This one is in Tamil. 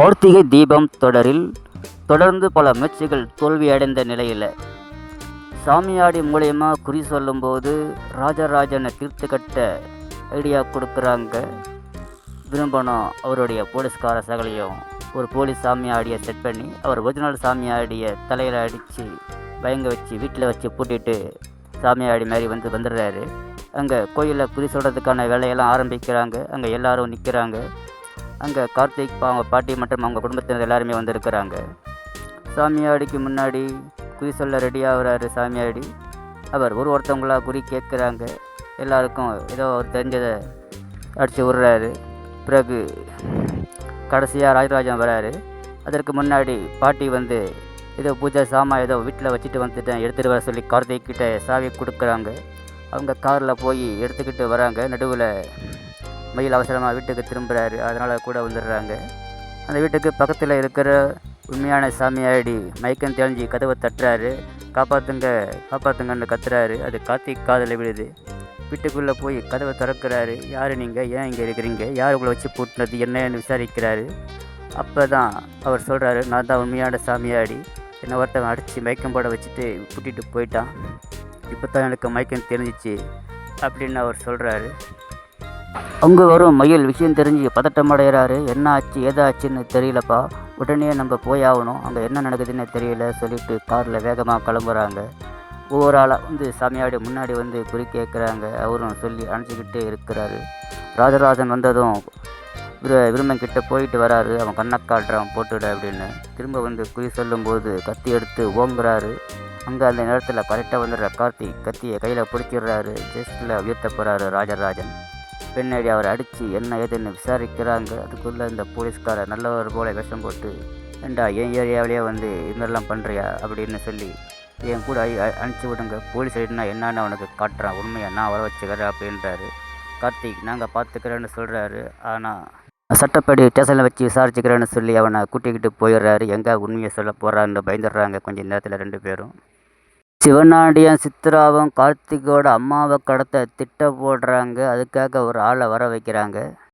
கார்த்திகை தீபம் தொடரில் தொடர்ந்து பல முயற்சிகள் தோல்வியடைந்த நிலையில். சாமியாடி மூலயமா குறி சொல்லும்போது ராஜராஜனை தீர்த்து கட்ட ஐடியா கொடுக்குறாங்க. விரும்பணும் அவருடைய போலீஸ்கார சகலையும் ஒரு போலீஸ் சாமியாடியை செட் பண்ணி அவர் ஒரிஜினல் சாமியாடியை தலையில் அடித்து பயங்க வச்சு வீட்டில் வச்சு பூட்டிட்டு சாமியாடி மாதிரி வந்து வந்துடுறாரு. அங்கே கோயிலில் குறி சொல்கிறதுக்கான வேலையெல்லாம் ஆரம்பிக்கிறாங்க. அங்கே எல்லாரும் நிற்கிறாங்க அங்கே கார்த்திக் பா- அவங்க பாட்டி மற்றும் அவங்க குடும்பத்தினர் எல்லாருமே வந்திருக்கிறாங்க. சாமியாடிக்கு முன்னாடி குறி சொல்ல ரெடி ஆகுறாரு சாமியாடி அவர் ஒரு ஒருத்தவங்களாக குறி கேட்குறாங்க. எல்லாருக்கும் ஏதோ அவர் தெரிஞ்சதை அடித்து விடுறாரு. பிறகு கடைசியாக ராஜராஜன் வராரு. அதற்கு முன்னாடி பாட்டி வந்து ஏதோ பூஜை சாமா ஏதோ வீட்டில் வச்சுட்டு வந்துட்டேன் எடுத்துகிட்டு வர சொல்லி கார்த்திக் கிட்டே சாவி கொடுக்குறாங்க. அவங்க காரில் போய் எடுத்துக்கிட்டு வராங்க. நடுவில் மயில் அவசரமாக வீட்டுக்கு திரும்புகிறாரு அதனால் கூட வந்துடுறாங்க அந்த வீட்டுக்கு பக்கத்தில் இருக்கிற உண்மையான சாமியாடி மயக்கம் தெளிஞ்சு கதவை தட்டுறாரு. காப்பாற்றுங்க காப்பாற்றுங்கன்னு கத்துறாரு. அது கார்த்திக் காதில் விழுது. வீட்டுக்குள்ளே போய் கதவை திறக்கிறாரு. யார் நீங்கள் ஏன் இங்கே இருக்கிறீங்க? யார் உங்களை வச்சு பூட்டினது? என்னன்னு விசாரிக்கிறாரு. அப்போ தான் அவர் சொல்கிறாரு நான் தான் உண்மையான சாமியாடி என்னை ஒருத்தவன் அடித்து மயக்கம் போட வச்சுட்டு கூட்டிகிட்டு போயிட்டான். இப்போ தான் எனக்கு மயக்கம் தெரிஞ்சிச்சு. அப்படின்னு அவர் சொல்கிறாரு அங்கே வரும் மயில் விஷயம் தெரிஞ்சு பதட்டமடைகிறாரு. என்ன ஆச்சு ஏதாச்சுன்னு தெரியலப்பா. உடனே நம்ம போய் ஆகணும். அங்கே என்ன நடக்குதுன்னு தெரியல சொல்லிட்டு காரில் வேகமாக கிளம்புறாங்க. ஒவ்வொரு ஆளாக வந்து சாமியாடி முன்னாடி வந்து குறி கேட்குறாங்க அவரும் சொல்லி அணைச்சிக்கிட்டே இருக்கிறாரு. ராஜராஜன் வந்ததும் விரு விரும்பன் கிட்ட போயிட்டு வராரு. அவன் கண்ணக்காட்டுறான் போட்டுவிட அப்படின்னு. திரும்ப வந்து குறி சொல்லும்போது கத்தி எடுத்து ஓங்குறாரு. அங்கே அந்த நேரத்தில் கரெக்டாக வந்துடுற கார்த்திக் கத்தியை கையில் பிடிச்சிடுறாரு. ஜெஸ்டில் உயர்த்த போகிறாரு ராஜராஜன். பின்னாடி அவரை அடித்து என்ன ஏதுன்னு விசாரிக்கிறாங்க. அதுக்குள்ளே இந்த போலீஸ்காரர் நல்லவர் போல விஷம் போட்டு ஏண்டா என் ஏரியாவிலேயே வந்து இதெல்லாம் மாதிரிலாம் பண்ணுறியா அப்படின்னு சொல்லி என் கூட அனுப்பிச்சி விடுங்க. போலீஸ் ஐடினா என்னன்னு அவனுக்கு காட்டுறான். உண்மையை? நான் வர வச்சுக்கிறேன் அப்படின்றாரு. கார்த்திக் நாங்கள் பார்த்துக்கிறேன்னு சொல்கிறாரு ஆனால் சட்டப்படி ஸ்டேஷனில் வச்சு விசாரிச்சுக்கிறேன்னு சொல்லி அவனை கூட்டிக்கிட்டு போயிடுறாரு. எங்கே உண்மையை சொல்ல போகிறான்னு பயந்துடுறாங்க. கொஞ்சம் நேரத்தில் ரெண்டு பேரும். சிவனாண்டியன் சித்ராவும் கார்த்திகோட அம்மாவை கடத்த திட்டம் போடுறாங்க. அதுக்காக ஒரு ஆளை வர வைக்கிறாங்க.